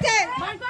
হয়েছে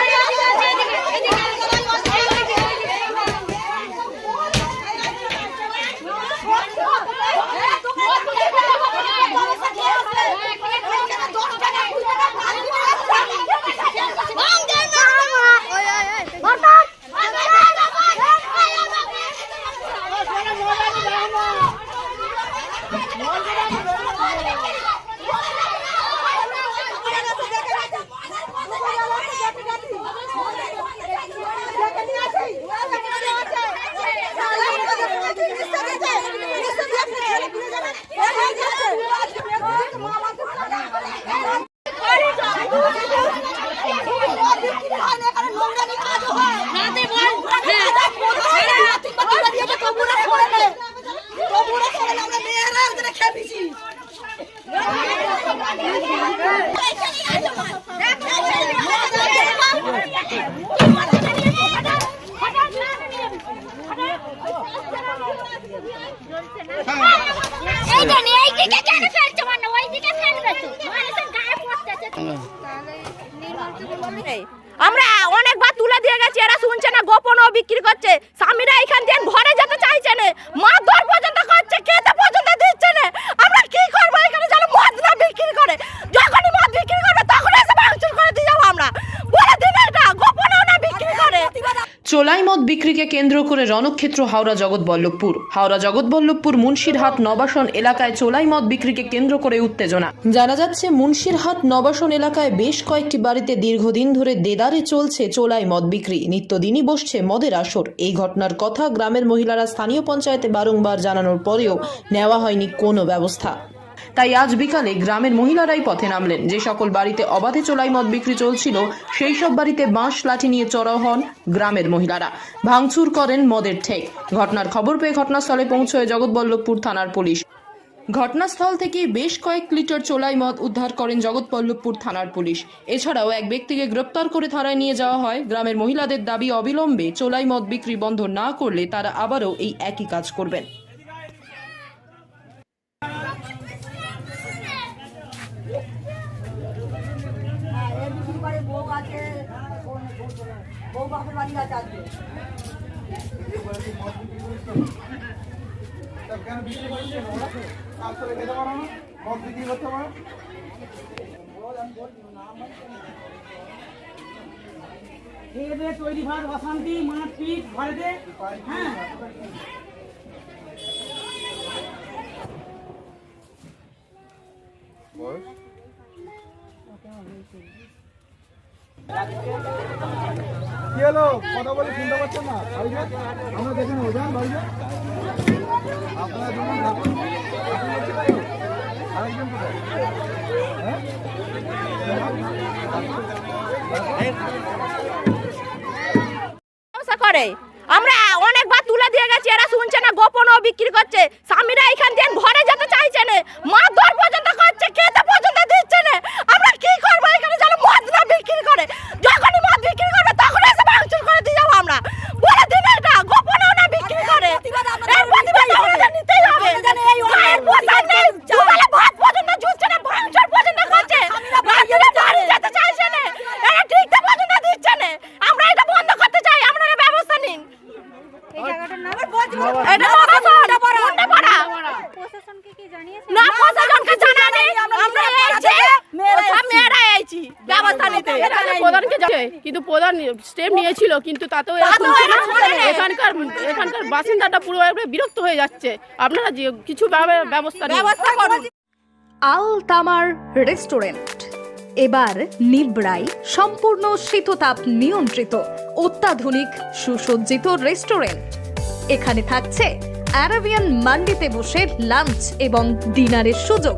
এইখানে এইদিকে কেন ফেলছো মানে ওইদিকে ফেলবে তো মানুষের গায়ে পড়তেছে তো। আমরা অনেকবার তুলে দিয়ে গেছি এরা শুনছে না গোপনও বিক্রি করছে স্বামীরা এখান দিয়ে ঘরে যেতে চাইছে না মা দর পর্যন্ত করছে খেতে পর্যন্ত দিচ্ছে না আমরা কি করব এখানে যেন মদ না বিক্রি করে যখনই মদ বিক্রি করবে তখন এসে ভাঙচুর করে দিয়ে যাব আমরা বলে দিন এটা গোপনও না বিক্রি করে চোলাই মদ বিক্রিকে কেন্দ্র করে রণক্ষেত্র, হাওড়া জগৎবল্লভপুর। হাওড়া জগৎবল্লভপুর মুন্সিরহাট নবাসন এলাকায় চোলাই মদ বিক্রিকে কেন্দ্র করে উত্তেজনা। জানা যাচ্ছে, মুন্সিরহাট নবাসন এলাকায় বেশ কয়েকটি বাড়িতে দীর্ঘদিন ধরে দেদারে চলছে চোলাই মদ বিক্রি। নিত্যদিনই বসছে মদের আসর। এই ঘটনার কথা গ্রামের মহিলারা স্থানীয় পঞ্চায়েতে বারংবার জানানোর পরেও নেওয়া হয়নি কোনো ব্যবস্থা। তাই আজ বিকালে গ্রামের মহিলারাই পথে নামলেন। যে সকল বাড়িতে অবাধে চোলাই মদ বিক্রি চলছিল, সেই সব বাড়িতে বাঁশ, লাঠি নিয়ে চড়াও হন গ্রামের মহিলারা। ভাঙচুর করেন মদের ঠেক। ঘটনার খবর পেয়ে ঘটনাস্থলে পৌঁছয় জগৎবল্লভপুর থানার পুলিশ। ঘটনাস্থল থেকে বেশ কয়েক লিটার চোলাই মদ উদ্ধার করেন জগৎবল্লভপুর থানার পুলিশ। এছাড়াও এক ব্যক্তিকে গ্রেপ্তার করে থানায় নিয়ে যাওয়া হয়। গ্রামের মহিলাদের দাবি অবিলম্বে চোলাই মদ বিক্রি বন্ধ না করলে তারা আবারও এই একই কাজ করবেন কেন বিক্রি করছে ওরা কাজ করে খেতে পারো না মদ বিক্রি করতে পারো খেয়ে দিয়ে তৈরি ভাত অশান্তি মাঠ পিঠ ঘরেতে হ্যাঁ কথা বলে পাচ্ছেন না? আমরা আপনারা থাকুন? আরেকজন? হ্যাঁ? আমরা অনেকবার তুলে দিয়ে গেছি, এরা শুনছে না, গোপনও বিক্রি করছে। স্বামীরা এখান দিয়ে ঘরে যেতে চাইছে না। মা দর পর্যন্ত করছে খেতে পর্যন্ত দিচ্ছে না আমরা কি করব এখানে যেন মদ না বিক্রি করে যখনই মদ বিক্রি করবে তখন এসে ভাঙচুর করে দিয়ে যাব আমরা বলে দিন এটা গোপনও না বিক্রি করে এর প্রতিবাদ আমাদের নিতেই হবে গায়ের পোশাক নেই দুবেলা ভাত পর্যন্ত জুটছে না ভাঙচুর পর্যন্ত করছে রাত্রে বাড়ি যেতে চাইছে না এরা ঠিকতে পর্যন্ত দিচ্ছে না আমরা এটা বন্ধ করতে চাই আপনারা ব্যবস্থা নিন এটা প্রশাসন, মুন্ডাপাড়া। না, প্রশাসনকে জানা নেই। আমরা এসেছি, সব মেয়েরা এসেছি ব্যবস্থা নিতে। কিন্তু প্রধান স্টেপ নিয়েছিল কিন্তু তাতেও। এখানকার এখানকার বাসিন্দাটা পুরো বিরক্ত হয়ে যাচ্ছে। আপনারা কিছু ব্যবস্থা আল তামার রেস্টুরেন্ট। এবার নিবড়াই সম্পূর্ণ শীততাপ নিয়ন্ত্রিত অত্যাধুনিক সুসজ্জিত রেস্টুরেন্ট। এখানে থাকছে অ্যারাবিয়ান মান্ডিতে বসে লাঞ্চ এবং ডিনারের সুযোগ।